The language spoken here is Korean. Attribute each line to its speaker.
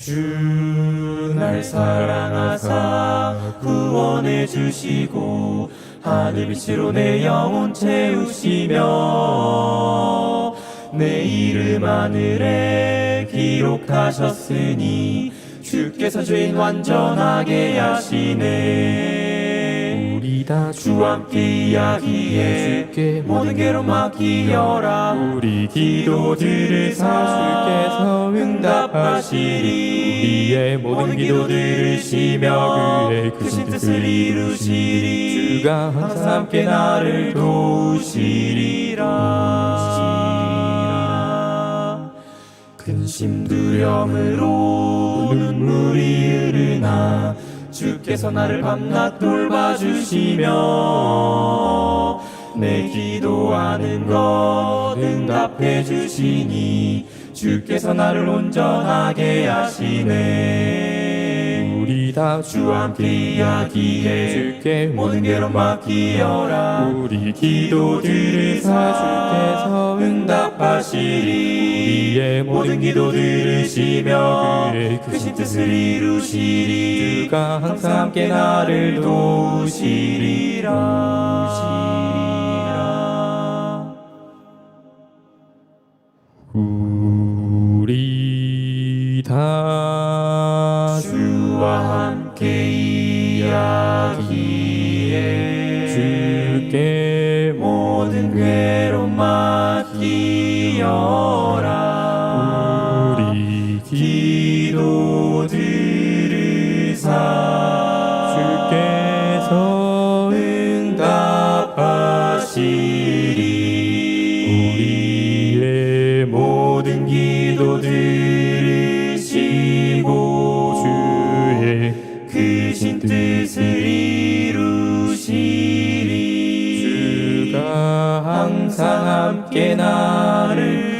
Speaker 1: 주 날 사랑하사 구원해 주시고 하늘 빛으로 내 영혼 채우시며 내 이름 하늘에 기록하셨으니 주께서 죄인 완전하게 하시네
Speaker 2: 우리 다.
Speaker 1: 주와 함께 이야기해
Speaker 2: 주께
Speaker 1: 모든 괴로움 맡기어라
Speaker 2: 우리
Speaker 1: 기도들을 사
Speaker 2: 주께서
Speaker 1: 응답하시리.
Speaker 2: 우리의 모든 기도
Speaker 1: 들으시며
Speaker 2: 그의
Speaker 1: 크신 뜻을 이루시리.
Speaker 2: 주가 항상
Speaker 1: 함께 나를 도우시리라. 근심 두려움으로 눈물이 흐르나 주께서 나를 밤낮 돌봐주시며 내 기도하는 것 응답해 주시니 주께서 나를 온전하게 하시네.
Speaker 2: 우리 다
Speaker 1: 주와 함께 이야기해.
Speaker 2: 주께
Speaker 1: 모든 괴로움 맡기어라
Speaker 2: 우리
Speaker 1: 기도들을 사.
Speaker 2: 주께서
Speaker 1: 응답하시리 모든 기도 들으시며
Speaker 2: 그의
Speaker 1: 크신 뜻을 이루시리.
Speaker 2: 주가
Speaker 1: 항상 함께 나를 도우시리라.
Speaker 2: 우리 다
Speaker 1: 주와 함께 이야기해.
Speaker 2: 주께
Speaker 1: 모든 괴로움 맡기어 하시리
Speaker 2: 우리의
Speaker 1: 모든 기도 들으시고
Speaker 2: 주의
Speaker 1: 크신 뜻을 이루시리.
Speaker 2: 주가
Speaker 1: 항상 함께 나를